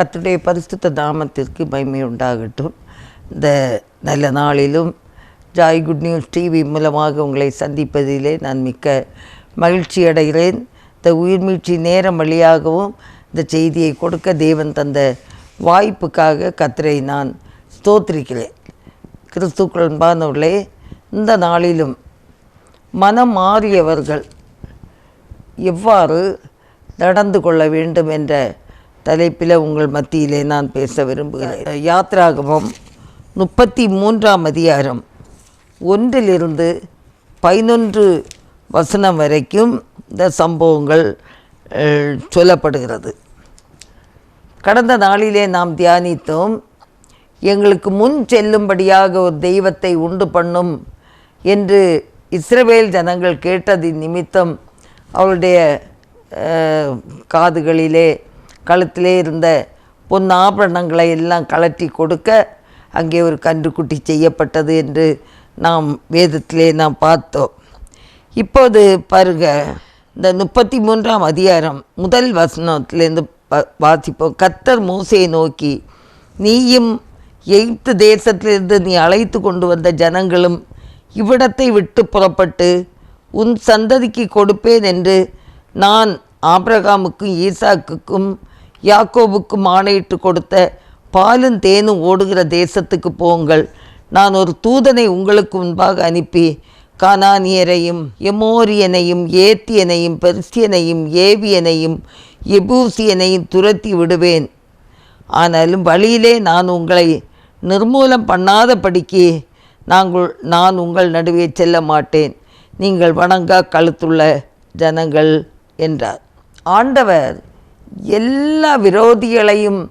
கத்துடைய பரிசுத்த நாமத்திற்கு மகிமை உண்டாகட்டும் இந்த நல்ல நாளிலும் ஜாய் குட் நியூஸ் டிவி மூலமாக உங்களை சந்திப்பதிலே நான் மிக்க மகிழ்ச்சி அடைகிறேன். இந்த உயிர்மீழ்ச்சி நேரம் வழியாகவும் இந்த செய்தியை கொடுக்க தேவன் தந்த வாய்ப்புக்காக கர்த்தரை நான் ஸ்தோத்திரிக்கிறேன். கிறிஸ்துக்குள்பானவர்களே இந்த நாளிலும் மனம் மாறியவர்கள் எவ்வாறு நடந்து கொள்ள வேண்டும் என்ற தலைப்பில் உங்கள் மத்தியிலே நான் பேச விரும்புகிறேன். யாத்ராகமம் முப்பத்தி மூன்றாம் அதிகாரம் ஒன்றிலிருந்து பதினொன்று வசனம் வரைக்கும் இந்த சம்பவங்கள் சொல்லப்படுகிறது. கடந்த நாளிலே நாம் தியானித்தோம் எங்களுக்கு முன் செல்லும்படியாக ஒரு தெய்வத்தை உண்டு பண்ணும் என்று இஸ்ரவேல் ஜனங்கள் கேட்டதின் நிமித்தம் அவளுடைய காதுகளிலே கழுத்திலே இருந்த பொன் ஆபரணங்களை எல்லாம் கழற்றி கொடுக்க அங்கே ஒரு கன்றுக்குட்டி செய்யப்பட்டது என்று நாம் வேதத்திலே நாம் பார்த்தோம். இப்போது பாருங்க இந்த முப்பத்தி மூன்றாம் அதிகாரம் முதல் வசனத்திலேருந்து ப- வாசிப்போம். கத்தர் மூசையை நோக்கி நீயும் எகிப்து தேசத்திலிருந்து நீ அழைத்து கொண்டு வந்த ஜனங்களும் இவ்விடத்தை விட்டு புறப்பட்டு உன் சந்ததிக்கு கொடுப்பேன் என்று நான் ஆப்ரகாமுக்கும் ஈசாக்குக்கும் யாக்கோபுக்கு மானையிட்டு கொடுத்த பாலும் தேனும் ஓடுகிற தேசத்துக்கு போங்கள். நான் ஒரு தூதனை உங்களுக்கு முன்பாக அனுப்பி கானானியரையும் எமோரியனையும் ஏத்தியனையும் பெர்சியனையும் ஏவியனையும் எபூசியனையும் துரத்தி விடுவேன். ஆனாலும் வழியிலே நான் உங்களை நிர்மூலம் பண்ணாதபடிக்கு நாங்கள் நான் உங்கள் நடுவே செல்ல மாட்டேன். நீங்கள் வணங்கா கழுத்துள்ள ஜனங்கள் என்றார். ஆண்டவர் எல்லா விரோதிகளையும்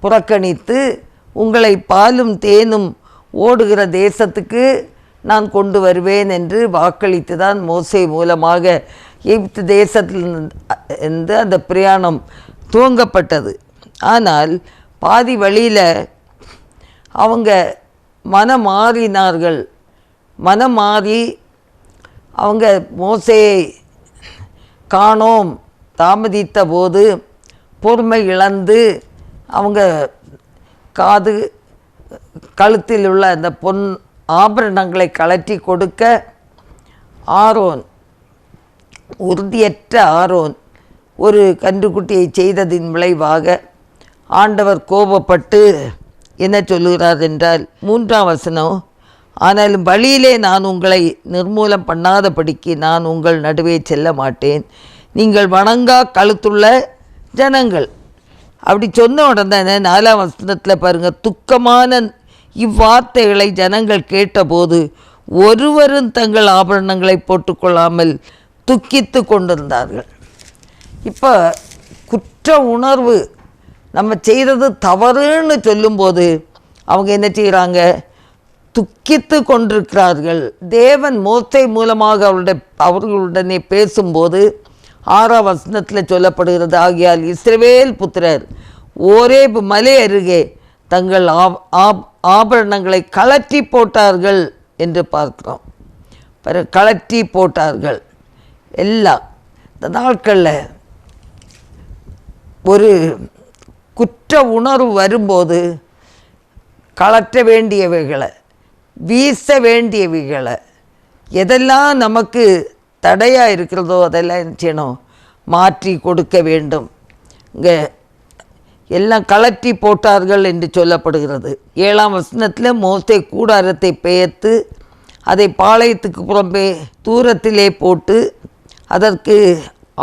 புறக்கணித்து உங்களை பாலும் தேனும் ஓடுகிற தேசத்துக்கு நான் கொண்டு வருவேன் என்று வாக்களித்து தான் மோசை மூலமாக எகிப்து தேசத்தில் இருந்து அந்த பிரயாணம் துவங்கப்பட்டது. ஆனால் பாதி வழியில் அவங்க மனம் மாறினார்கள் மனம் மாறி அவங்க மோசையை காணோம் தாமதித்த போது பொறுமை இழந்து அவங்க காது கழுத்தில் உள்ள அந்த பொன் ஆபரணங்களை கழற்றி கொடுக்க ஆரோன் உறுதியற்ற ஆரோன் ஒரு கன்றுக்குட்டியை செய்ததின் விளைவாக ஆண்டவர் கோபப்பட்டு என்ன சொல்லுகிறார் என்றால் மூன்றாம் வசனம் ஆனாலும் வழியிலே நான் உங்களை நிர்மூலம் பண்ணாதபடிக்கு நான் உங்கள் நடுவே செல்ல மாட்டேன். நீங்கள் வணங்கா கழுத்துள்ள ஜனங்கள். அப்படி சொன்ன உடனே நாலாம் வசனத்தில் பாருங்கள் துக்கமான இவ்வார்த்தைகளை ஜனங்கள் கேட்டபோது ஒருவரும் தங்கள் ஆபரணங்களை போட்டுக்கொள்ளாமல் துக்கித்து கொண்டிருந்தார்கள். இப்போ குற்ற உணர்வு நம்ம செய்தது தவறுன்னு சொல்லும்போது அவங்க என்ன செய்கிறாங்க துக்கித்து கொண்டிருக்கிறார்கள். தேவன் மோசை மூலமாக அவருடைய அவர்களுடனே பேசும்போது ஆறாம் வசனத்தில் சொல்லப்படுகிறது ஆகியால் இஸ்ரவேல் புத்திரர் ஒரே மலை அருகே தங்கள் ஆப்- ஆபரணங்களை கழற்றி போட்டார்கள் என்று பார்க்கிறோம். பிறகு கழற்றி போட்டார்கள். எல்லாம் இந்த நாட்களில் ஒரு குற்ற உணர்வு வரும்போது கலற்ற வேண்டியவைகளை வீச வேண்டியவைகளை எதெல்லாம் நமக்கு தடையாக இருக்கிறதோ அதெல்லாம் என்ன செய்யணும்? மாற்றி கொடுக்க வேண்டும். இங்கே எல்லாம் கலற்றி போட்டார்கள் என்று சொல்லப்படுகிறது. ஏழாம் வசனத்தில் மோசை கூடாரத்தை பெயர்த்து அதை பாளையத்துக்கு புறம்பே தூரத்திலே போட்டு அதற்கு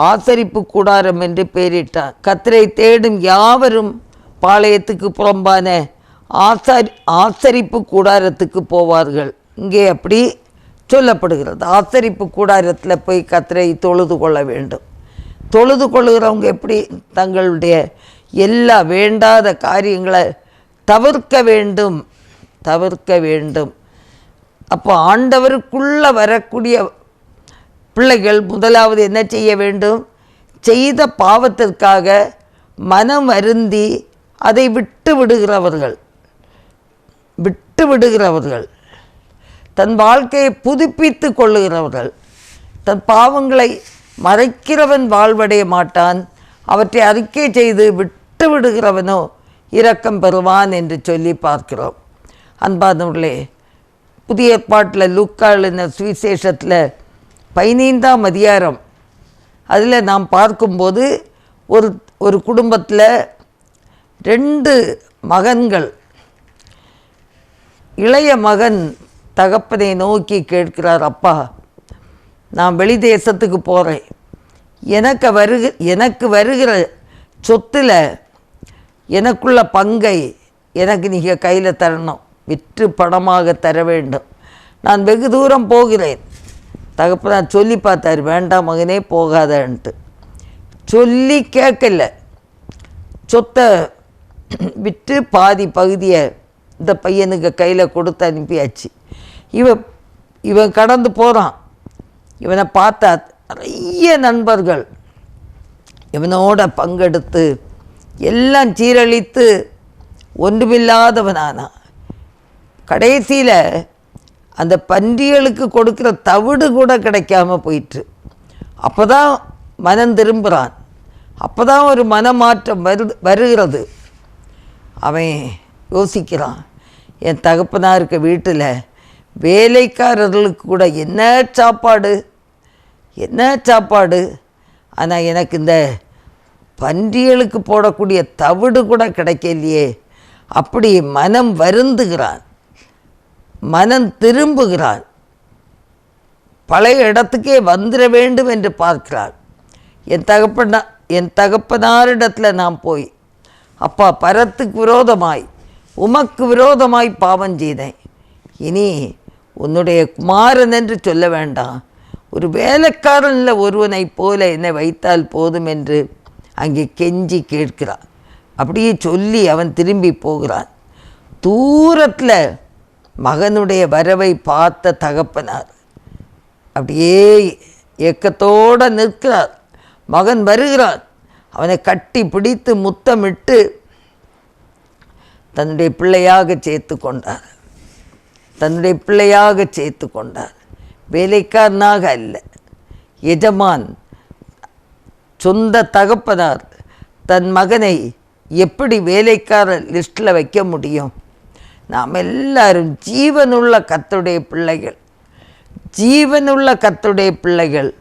ஆசரிப்பு கூடாரம் என்று பெயரிட்டார். கத்திரை தேடும் யாவரும் பாளையத்துக்கு புறம்பான ஆசாரி ஆசரிப்பு கூடாரத்துக்கு போவார்கள். இங்கே அப்படி சொல்லப்படுகிறது. ஆசரிப்பு கூடாரத்தில் போய் கத்தரை தொழுது கொள்ள வேண்டும். தொழுது கொள்ளுகிறவங்க எப்படி தங்களுடைய எல்லா வேண்டாத காரியங்களை தவிர்க்க வேண்டும்? தவிர்க்க வேண்டும். அப்போ ஆண்டவருக்குள்ளே வரக்கூடிய பிள்ளைகள் முதலாவது என்ன செய்ய வேண்டும்? செய்த பாவத்திற்காக மனம் வருந்தி அதை விட்டு விடுகிறவர்கள். விட்டு விடுகிறவர்கள். தன் வாழ்க்கையை புதுப்பித்து கொள்ளுகிறவர்கள் தன் பாவங்களை மறைக்கிறவன் வாழ்வடைய மாட்டான் அவற்றை அறிக்கை செய்து விட்டு விடுகிறவனோ இரக்கம் பெறுவான் என்று சொல்லி பார்க்கிறோம். அன்பானவர்களே புதிய ஏற்பாட்டில் லூக்காளின சுவிசேஷத்தில் பதினைந்தாம் அதிகாரம். அதில் நாம் பார்க்கும்போது ஒரு ஒரு குடும்பத்தில் ரெண்டு மகன்கள். இளைய மகன் தகப்பனை நோக்கி கேட்கிறார் அப்பா நான் வெளி தேசத்துக்கு போகிறேன் எனக்கு வருக எனக்கு வருகிற சொத்தில் எனக்குள்ள பங்கை எனக்கு நீங்கள் கையில் தரணும். விற்று பணமாக தர வேண்டும். நான் வெகு தூரம் போகிறேன். தகப்பனார் சொல்லி பார்த்தார் வேண்டாம் மகனே போகாதன்ட்டு. சொல்லி கேட்கல. சொத்தை விற்று பாதி பகுதியை இந்த பையனுக்கு கையில் கொடுத்து அனுப்பியாச்சு. இவன் இவன் கடந்து போகிறான் இவனை பார்த்தா நிறைய நண்பர்கள் இவனோட பங்கெடுத்து எல்லாம் சீரழித்து ஒன்றுமில்லாதவனானான் கடைசியில் அந்த பன்றிகளுக்கு கொடுக்குற தவிடு கூட கிடைக்காம போயிட்டு அப்போ தான் மனம் திரும்புகிறான் அப்போ தான் ஒரு மனமாற்றம் வரு வருகிறது. அவன் யோசிக்கிறான். என் தகப்பனாக இருக்க வீட்டில் வேலைக்காரர்களுக்கு கூட என்ன சாப்பாடு? என்ன சாப்பாடு? ஆனால் எனக்கு இந்த பன்றிகளுக்கு போடக்கூடிய தவிடு கூட கிடைக்கலையே. அப்படி மனம் வருந்துகிறான். மனம் திரும்புகிறான். பழைய இடத்துக்கே வந்துட வேண்டும் என்று பார்க்கிறாள். என் தகப்பனா என் தகப்பனாரிடத்தில் நான் போய் அப்பா பரத்துக்கு விரோதமாய் உமக்கு விரோதமாய் பாவம் செய்தேன். இனி உன்னுடைய குமாரன் என்று சொல்ல வேண்டாம். ஒரு வேலைக்காரனில் ஒருவனைப் போல என்னை வைத்தால் போதும் என்று அங்கே கெஞ்சி கேட்கிறான். அப்படியே சொல்லி அவன் திரும்பி போகிறான். தூரத்தில் மகனுடைய வரவை பார்த்த தகப்பனார். அப்படியே ஏக்கத்தோடு நிற்கிறார். மகன் வருகிறான். அவனை கட்டி பிடித்து முத்தமிட்டு தன்னுடைய பிள்ளையாக சேர்த்து கொண்டார். தன்னுடைய பிள்ளையாக சேர்த்து கொண்டார். வேலைக்காரனாக அல்ல. எஜமான் சொந்த தகப்பனார் தன் மகனை எப்படி வேலைக்கார லிஸ்ட்டில் வைக்க முடியும்? நாம் எல்லாரும் ஜீவனுள்ள கத்துடைய பிள்ளைகள். ஜீவனுள்ள கத்துடைய பிள்ளைகள்.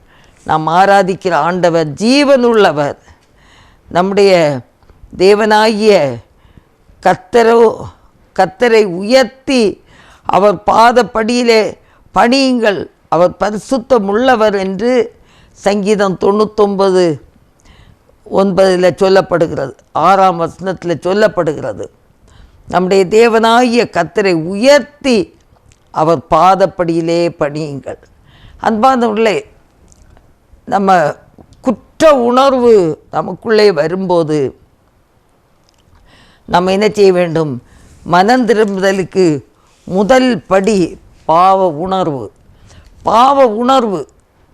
நாம் ஆராதிக்கிற ஆண்டவர் ஜீவனுள்ளவர். நம்முடைய தேவனாகிய கத்தரோ கத்தரை உயர்த்தி அவர் பாதப்படியிலே பணியுங்கள். அவர் பரிசுத்தம் உள்ளவர் என்று சங்கீதம் தொண்ணூத்தொன்பது ஒன்பதில் சொல்லப்படுகிறது. ஆறாம் வசனத்தில் சொல்லப்படுகிறது. நம்முடைய தேவனாகிய கத்தரை உயர்த்தி அவர் பாதப்படியிலே பணியுங்கள். அன்பானவர்களே நம்ம குற்ற உணர்வு நமக்குள்ளே வரும்போது நம்ம என்ன செய்ய வேண்டும்? மனம் திரும்புதலுக்கு முதல் படி பாவ உணர்வு. பாவ உணர்வு.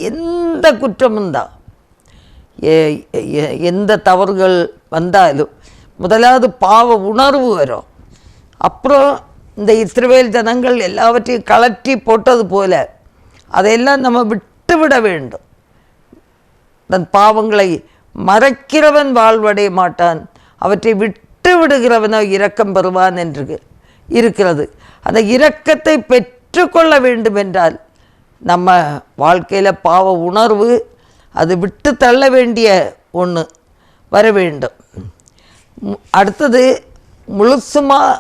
எந்த குற்றமும் தான் எந்த தவறுகள் வந்தாலும் முதலாவது பாவ உணர்வு வரும். அப்புறம் இந்த இஸ்ரவேல் ஜனங்கள் எல்லாவற்றையும் கலற்றி போட்டது போல அதையெல்லாம் நம்ம விட்டுவிட வேண்டும். தன் பாவங்களை மறைக்கிறவன் வாழ்வடைய மாட்டான். அவற்றை விட்டு விட்டு விடுகிறவனோ இரக்கம் பெறுவான் என்று இருக்கிறது. அந்த இரக்கத்தை பெற்றுக்கொள்ள வேண்டும் என்றால் நம்ம வாழ்க்கையில் பாவ உணர்வு அது விட்டு தள்ள வேண்டிய ஒன்று வர வேண்டும். அடுத்தது முழுசுமாக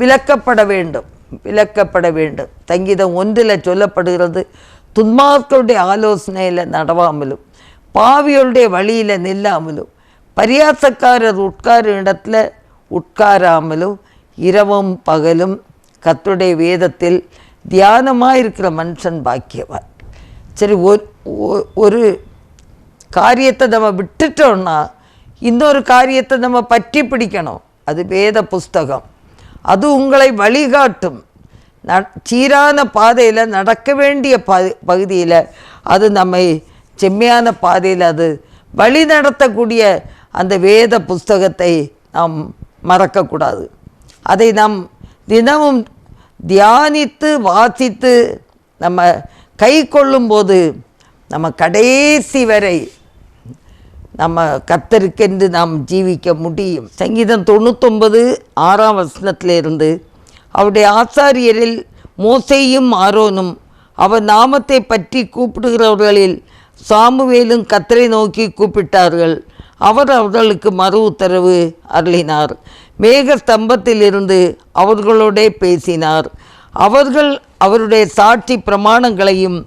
விலக்கப்பட வேண்டும். விலக்கப்பட வேண்டும். சங்கீதம் ஒன்றில் சொல்லப்படுகிறது துன்மார்களுடைய ஆலோசனையில் நடவாமலும் பாவிகளுடைய வழியில் நில்லாமலும் பரியாசக்காரர் உட்கார இடத்துல உட்காராமலும் இரவும் பகலும் கத்துடைய வேதத்தில் தியானமாக இருக்கிற மனுஷன் பாக்கியவான். சரி ஒரு ஒ- ஒரு காரியத்தை நம்ம விட்டுட்டோம்னா இன்னொரு காரியத்தை நம்ம பற்றி பிடிக்கணும். அது வேத புஸ்தகம். அது உங்களை வழிகாட்டும். ந சீரான பாதையில் நடக்க வேண்டிய ப பகுதியில் அது நம்மை செம்மையான பாதையில் அது வழி நடத்தக்கூடிய அந்த வேத புஸ்தகத்தை நாம் மறக்கக்கூடாது. அதை நாம் தினமும் தியானித்து வாசித்து நம்ம கை கொள்ளும்போது நம்ம கடைசி வரை நம்ம கத்தருக்கென்று நாம் ஜீவிக்க முடியும். சங்கீதம் தொண்ணூத்தொன்பது ஆறாம் வசனத்திலிருந்து அவருடைய ஆசாரியரில் மோசையும் ஆரோனும் அவர் நாமத்தை பற்றி கூப்பிடுகிறவர்களில் சாமுவேலும் கத்தரை நோக்கி கூப்பிட்டார்கள். அவர் அவர்களுக்கு மறு உத்தரவு அருளினார். மேக ஸ்தம்பத்திலிருந்து அவர்களோடே பேசினார். அவர்கள் அவருடைய சாட்சி பிரமாணங்களையும்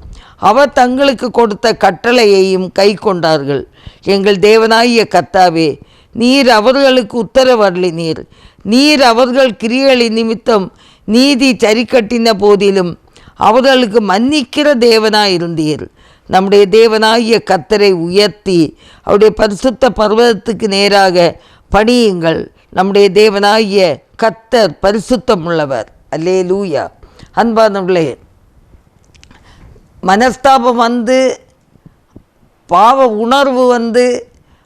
அவர் தங்களுக்கு கொடுத்த கட்டளையையும் கை கொண்டார்கள். எங்கள் தேவனாகிய கத்தாவே நீர் அவர்களுக்கு உத்தரவு அருளினீர். நீர் அவர்கள் கிரியளி நிமித்தம் நீதி சரிக்கட்டின போதிலும் அவர்களுக்கு மன்னிக்கிற தேவனாயிருந்தீர். நம்முடைய தேவனாகிய கத்தரை உயர்த்தி அவருடைய பரிசுத்த பர்வதத்துக்கு நேராக பணியுங்கள். நம்முடைய தேவனாகிய கத்தர் பரிசுத்தம் உள்ளவர் அல்லே லூயா அன்பானவர்களே மனஸ்தாபம் வந்து பாவ உணர்வு வந்து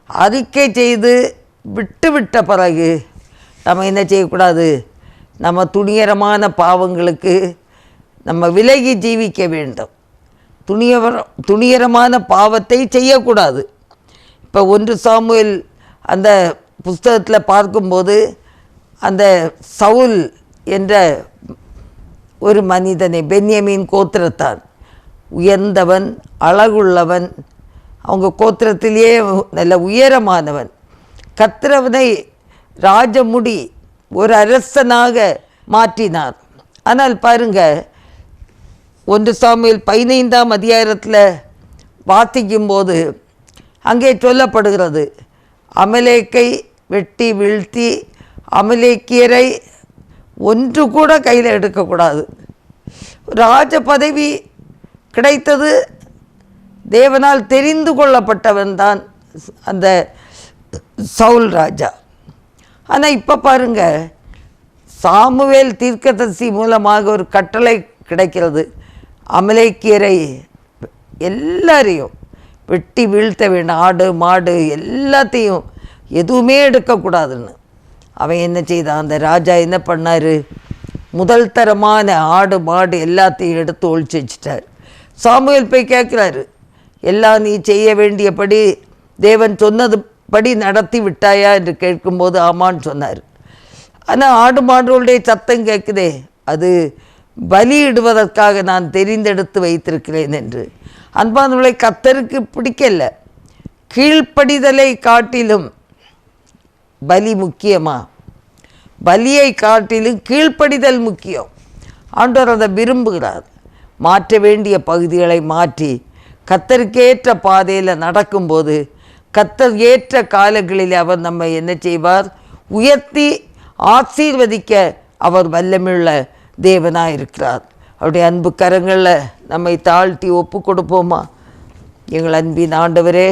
அறிக்கை செய்து விட்டு விட்ட பிறகு நம்ம என்ன செய்யக்கூடாது? நம்ம துணிகரமான பாவங்களுக்கு நம்ம விலகி ஜீவிக்க வேண்டும். துணியவர துணிகரமான பாவத்தை செய்யக்கூடாது. இப்போ ஒன்று சாமுவேல் அந்த புஸ்தகத்தில் பார்க்கும்போது அந்த சவுல் என்ற ஒரு மனிதனை பென்யமின் கோத்திரத்தான் உயர்ந்தவன் அழகுள்ளவன் அவங்க கோத்திரத்திலேயே நல்ல உயரமானவன். கத்திரவனை ராஜமுடி ஒரு அரசனாக மாற்றினார். ஆனால் பாருங்க ஒன்று சாமியில் பதினைந்தாம் அதிகாரத்தில் வாசிக்கும்போது அங்கே சொல்லப்படுகிறது அமலேக்கை வெட்டி வீழ்த்தி அமலேக்கியரை ஒன்று கூட கையில் எடுக்கக்கூடாது. ராஜ பதவி கிடைத்தது தேவனால் தெரிந்து கொள்ளப்பட்டவன் தான் அந்த சவுல் ராஜா. ஆனால் இப்போ பாருங்கள் சாமுவேல் தீர்க்கதரிசி மூலமாக ஒரு கட்டளை கிடைக்கிறது. அமலேக்கியரை எல்லாரையும் வெட்டி வீழ்த்த வேண்டும் ஆடு மாடு எல்லாத்தையும் எதுவுமே எடுக்கக்கூடாதுன்னு. அவன் என்ன செய்தான்? அந்த ராஜா என்ன பண்ணார்? முதல் தரமான ஆடு மாடு எல்லாத்தையும் எடுத்து ஒழிச்சு வச்சிட்டார். சாமுவேல் போய் கேட்குறாரு எல்லாம் நீ செய்ய வேண்டியபடி தேவன் சொன்னது படி நடத்தி விட்டாயா? என்று கேட்கும்போது ஆமான்னு சொன்னார். ஆனால் ஆடு மாடுகளுடைய சத்தம் கேட்குதே அது பலியிடுவதற்காக நான் தெரிந்தெடுத்து வைத்திருக்கிறேன் என்று. அன்பானவர்களை கத்தருக்கு பிடிக்கல கீழ்ப்படிதலை காட்டிலும் பலி முக்கியமா? பலியை காட்டிலும் கீழ்ப்படிதல் முக்கியம். ஆண்டவர் அதை விரும்புகிறார். மாற்ற வேண்டிய பகுதிகளை மாற்றி கத்தருக்கேற்ற பாதையில் நடக்கும்போது கத்தர் ஏற்ற காலங்களில் அவர் நம்மை என்ன செய்வார்? உயர்த்தி ஆசீர்வதிக்க அவர் வல்லமுள்ள தேவனாக இருக்கிறார் அவருடைய அன்பு கரங்களில் நம்மை தாழ்த்தி ஒப்பு கொடுப்போமா? எங்கள் அன்பின் ஆண்டவரே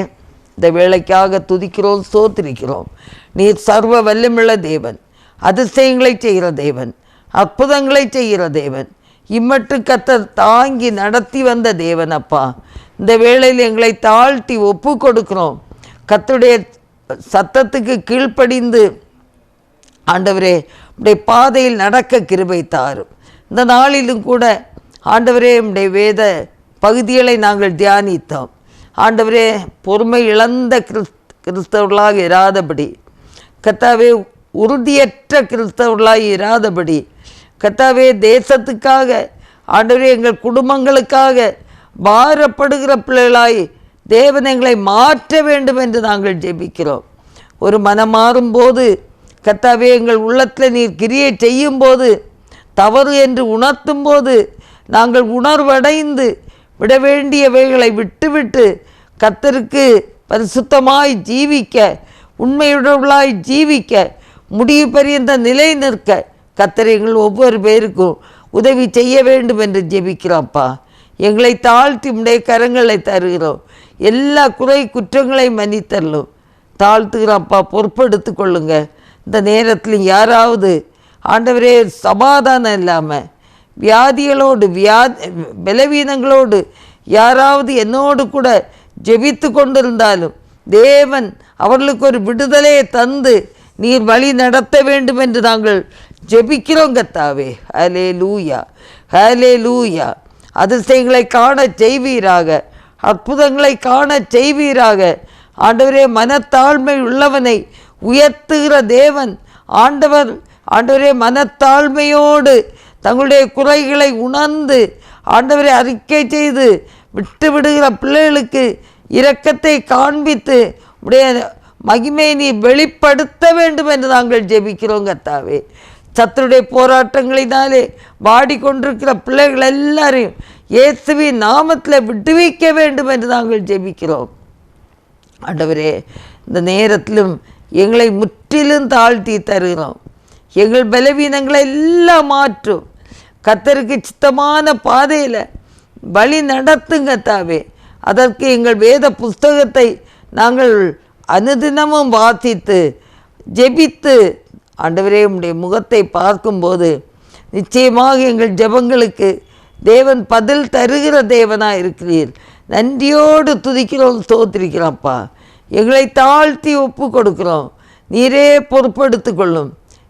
இந்த வேலைக்காக துதிக்கிறோம் சோத்திரிக்கிறோம். நீர் சர்வ வல்லமுள்ள தேவன் அதிசயங்களை செய்கிற தேவன் அற்புதங்களை செய்கிற தேவன். இம்மட்டு கத்தர் தாங்கி நடத்தி வந்த தேவன் அப்பா. இந்த வேளையில் எங்களை தாழ்த்தி ஒப்பு கொடுக்கிறோம். கத்துடைய சத்தத்துக்கு கீழ்ப்படிந்து ஆண்டவரே உடைய பாதையில் நடக்க கிருபை தாரும். இந்த நாளிலும் கூட ஆண்டவரே உடைய வேத பகுதிகளை நாங்கள் தியானித்தோம். ஆண்டவரே பொறுமை இழந்த கிறிஸ் கிறிஸ்தவர்களாக இராதபடி கத்தாவே உறுதியற்ற கிறிஸ்தவர்களாக இராதபடி கத்தாவே தேசத்துக்காக ஆண்டவரே எங்கள் குடும்பங்களுக்காக பாரப்படுகிற பிள்ளைகளாய் தேவன் எங்களை மாற்ற வேண்டும் என்று நாங்கள் ஜெபிக்கிறோம். ஒரு மனம் மாறும்போது கத்தாவே எங்கள் உள்ளத்தில் நீர் கிரியை செய்யும்போது தவறு என்று உணர்த்தும் போது நாங்கள் உணர்வடைந்து விட வேண்டியவைகளை விட்டுவிட்டு கத்தருக்கு பரிசுத்தமாய் ஜீவிக்க உண்மையுடவர்களாய் ஜீவிக்க முடிவு பரியந்த நிலை நிற்க கத்தர் எங்கள் ஒவ்வொரு பேருக்கும் உதவி செய்ய வேண்டும் என்று ஜெபிக்கிறோம்ப்பா. எங்களை தாழ்த்தி உடைய கரங்களை தருகிறோம். எல்லா குறை குற்றங்களை மன்னித்தரலும். தாழ்த்துகிறோம்ப்பா. பொறுப்பெடுத்து கொள்ளுங்க இந்த நேரத்தில் யாராவது ஆண்டவரே சமாதானம் இல்லாமல் வியாதிகளோடு வியா பலவீனங்களோடு யாராவது என்னோடு கூட ஜெபித்து கொண்டிருந்தாலும் தேவன் அவர்களுக்கு ஒரு விடுதலையை தந்து நீர் வழி நடத்த வேண்டும் என்று நாங்கள் ஜெபிக்கிறோம் கத்தாவே ஹலே லூயா ஹலே லூயா அதிசயங்களை காண செய்வீராக அற்புதங்களை காண செய்வீராக. ஆண்டவரே மனத்தாழ்மை உள்ளவனை உயர்த்துகிற தேவன் ஆண்டவர் ஆண்டவரே மனத்தாழ்மையோடு தங்களுடைய குறைகளை உணர்ந்து ஆண்டவரை அறிக்கை செய்து விட்டு விடுகிற பிள்ளைகளுக்கு இரக்கத்தை காண்பித்து உடைய மகிமை நீ வெளிப்படுத்த வேண்டும் என்று நாங்கள் ஜெபிக்கிறோம் கத்தாவே. சத்துருடைய போராட்டங்களினாலே வாடிக்கொண்டிருக்கிற பிள்ளைகள் எல்லாரையும் இயேசுவி நாமத்தில் விடுவிக்க வேண்டும் என்று நாங்கள் ஜெபிக்கிறோம். ஆண்டவரே இந்த நேரத்திலும் எங்களை முற்றிலும் தாழ்த்தி தருகிறோம். எங்கள் பலவீனங்களை எல்லாம் மாற்றும். கத்தருக்கு சித்தமான பாதையில் வழி நடத்துங்க தாவே. அதற்கு எங்கள் வேத புஸ்தகத்தை நாங்கள் அனுதினமும் வாசித்து ஜெபித்து ஆண்டவரே உடைய முகத்தை பார்க்கும்போது நிச்சயமாக எங்கள் ஜெபங்களுக்கு தேவன் பதில் தருகிற தேவனாக இருக்கிறீர். நன்றியோடு துதிக்கிறோம் தோத்திருக்கிறோம்ப்பா எங்களை தாழ்த்தி ஒப்பு கொடுக்குறோம். நீரே பொறுப்படுத்து கொள்ளும்.